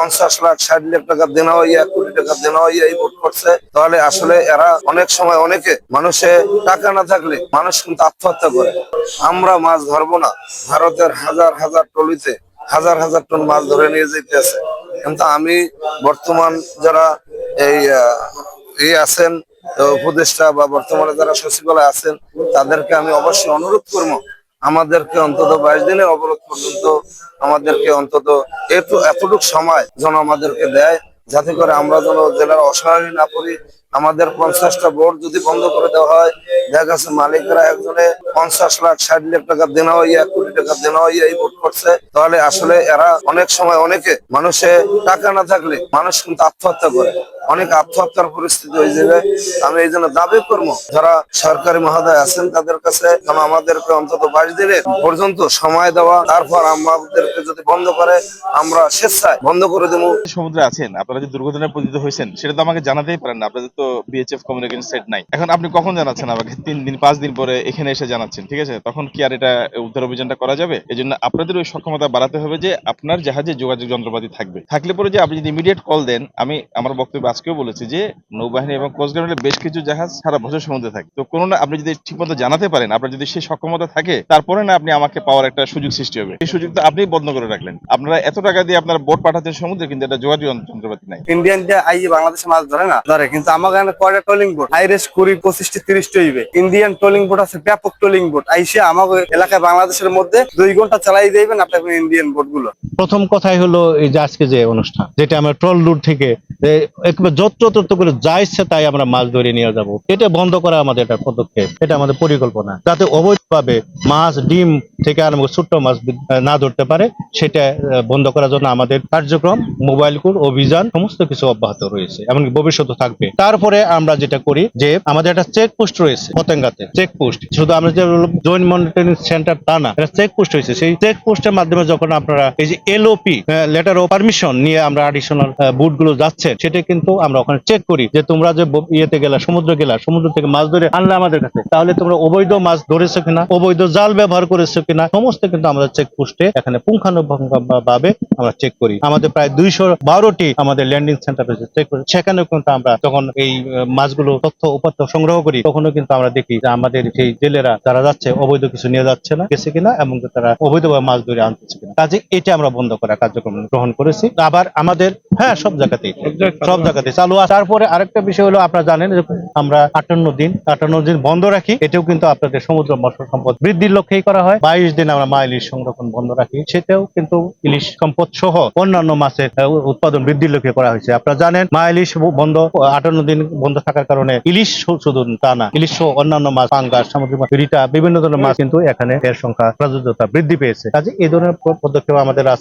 পঞ্চাশ লাখ, ষাট লাখ টাকা দেনা হইয়া কোটি টাকা দেনা হইয়া এই ভোট করছে। তাহলে আসলে এরা অনেক সময় অনেকে মানুষে টাকা না থাকলে মানুষ কিন্তু আত্মহত্যা করে। আমরা মাছ ধরবো না। ভারতের হাজার হাজার টলিতে হাজার হাজার টন মাছ ধরে নিয়ে যেতেছে কিন্তু আমি বর্তমান যারা এই এই আছেন উপদেষ্টা বা বর্তমানে যারা সচিবালয় আছেন, তাদেরকে আমি অবশ্যই অনুরোধ করব আমাদেরকে অন্তত বাইশ দিনে অবরোধ পর্যন্ত আমাদেরকে অন্তত একটু এতটুকু সময় যেন আমাদেরকে দেয়, যাতে করে আমরা যেন জেলার অসহায় না পড়ি। আমাদের পঞ্চাশটা বোর্ড যদি বন্ধ করে দেওয়া হয়, দেখা গেছে মালিকরা একজনে পঞ্চাশ লাখ, ষাট লাখ টাকা দেনা হইয়া কোটি টাকা দেনা হইয়া এই ভোট করছে। তাহলে আসলে এরা অনেক সময় অনেকে মানুষে টাকা না থাকলে মানুষ কিন্তু আত্মহত্যা করে। অনেক আত্মহত্যার পরিস্থিতি হয়ে যাবে। আমি এই জন্য দাবি করব, যারা সরকারি মহোদয় আছেন তাদের কাছে আমাদেরকে অন্তত বাইশ দিনের পর্যন্ত সময় দেওয়া, তারপর আমাদেরকে যদি বন্ধ করে, আমরা স্বেচ্ছায় বন্ধ করে দেবো। সমুদ্রে আছেন, আপনারা যে দুর্ঘটনায় পতিত হয়েছেন, সেটা তো আমাকে জানাতেই পারেন না, আপনাদের তো বিএচএফ কমিউনিকেশন সেট নাই। এখন আপনি কখন জানাচ্ছেন আমাকে? তিন দিন, পাঁচ দিন পরে এখানে এসে জানাচ্ছেন, ঠিক আছে? তখন কি আর এটা উদ্ধার অভিযানটা করা যাবে? এই জন্য আপনাদের ওই সক্ষমতা বাড়াতে হবে যে আপনার জাহাজে যোগাযোগ যন্ত্রপাতি থাকবে। থাকলে পরে যে আপনি যদি ইমিডিয়েট কল দেন, আমি, আমার বক্তব্য আজকেও বলেছি যে নৌবাহিনী এবং কোস্টগার্ডের বেশ কিছু জাহাজ সারা বছর সমুদ্রে থাকে। তো কোনো না আপনি যদি ঠিকমতো জানাতে পারেন আপনার যদি সেই সক্ষমতা থাকে তারপরে না আপনি আমাকে পাওয়ার একটা সুযোগ সৃষ্টি হবে। এই সুযোগটা আপনি বন্ধ করে রাখলেন। আপনারা এত টাকা দিয়ে আপনারা বোট পাঠাচ্ছেন সমুদ্রে কিন্তু এটা যোগাযোগ যন্ত্রপাতি নাই। ইন্ডিয়ান যে আই বাংলাদেশে মাছ ধরে না ধরে কিন্তু আমার এখানে কয়টা ট্রলিং বোট আইরেস কুড়ি পঁচিশটি তিরিশটি হইবে। ইন্ডিয়ান ট্রলিং বোট আছে ব্যাপক ট্রলিং বোট আইসে আমাকে এলাকায় বাংলাদেশের মধ্যে দুই ঘণ্টা চালাই দিবেন আপনার ইন্ডিয়ান বোটগুলো। প্রথম কথাই হলো এই যে আজকে যে অনুষ্ঠান যেটা আমরা ট্রল রুট থেকে যে একেবারে যত্র করে যা ইচ্ছে তাই আমরা মাছ ধরে নিয়ে যাব। এটা বন্ধ করা আমাদের একটা পদক্ষেপ। এটা আমাদের পরিকল্পনা। যাতে অবৈধভাবে মাছ, ডিম থেকে আরম্ভ ছোট্ট মাছ না ধরতে পারে, সেটা বন্ধ করার জন্য আমাদের কার্যক্রম, মোবাইল কোড অভিযান, সমস্ত কিছু অব্যাহত রয়েছে এমনকি ভবিষ্যতে থাকবে। তারপরে আমরা যেটা করি যে, আমাদের একটা চেক পোস্ট রয়েছে, পতেঙ্গাতে চেক পোস্ট শুধু আমরা যে জয়েন্ট মনিটরিং সেন্টার তা না এটা চেক পোস্ট হয়েছে সেই চেক পোস্টের মাধ্যমে যখন আপনারা এই যে এলওপি লেটার অফ পারমিশন নিয়ে আমরা অ্যাডিশনাল বুটগুলো যাচ্ছে সেটা কিন্তু আমরা ওখানে চেক করি যে তোমরা যে ইয়েতে গেলা সমুদ্র গেলা সমুদ্র থেকে মাছ ধরে আনলে আমাদের কাছে তাহলে তোমরা অবৈধ মাছ ধরেছো কিনা অবৈধ জাল ব্যবহার করেছ কিনা সমস্ত কিন্তু আমাদের চেক পোস্টে এখানে পুঙ্খানুপুঙ্খ ভাবে আমরা চেক করি। আমাদের প্রায় দুইশো বারোটি আমাদের ল্যান্ডিং সেন্টার রয়েছে চেক করি। সেখানেও কিন্তু আমরা যখন এই মাছগুলো তথ্য উপাত্ত সংগ্রহ করি তখনও কিন্তু আমরা দেখি যে আমাদের সেই জেলেরা যারা যাচ্ছে অবৈধ কিছু নিয়ে যাচ্ছে না গেছে কিনা এবং তারা অবৈধভাবে মাছ ধরে আনতেছে কিনা। কাজে এটা আমরা বন্ধ করার কার্যক্রম গ্রহণ করেছি। আবার আমাদের হ্যাঁ সব জায়গাতেই সব জায়গাতে চালু আছে তারপরে আরেকটা বিষয় হলো, আপনারা জানেন আমরা আটান্ন দিন আটান্ন দিন বন্ধ রাখি। এটাও কিন্তু আপনাদের সমুদ্র মৎস্য সম্পদ বৃদ্ধির লক্ষ্যেই করা হয়। বাইশ দিন আমরা মা ইলিশ সংরক্ষণ বন্ধ রাখি। সেটাও কিন্তু ইলিশ সম্পদ সহ অন্যান্য মাছের উৎপাদন বৃদ্ধির লক্ষ্যে করা হয়েছে। আপনারা জানেন মা ইলিশ বন্ধ, আটান্ন দিন বন্ধ থাকার কারণে ইলিশ শুধু তা না, ইলিশ সহ অন্যান্য মাছ, পাঙ্গাস, সামুদ্রিক মাছ বিভিন্ন ধরনের মাছ কিন্তু এখানে এর সংখ্যা প্রযোজ্যতা বৃদ্ধি পেয়েছে। কাজে এই ধরনের পদক্ষেপ আমাদের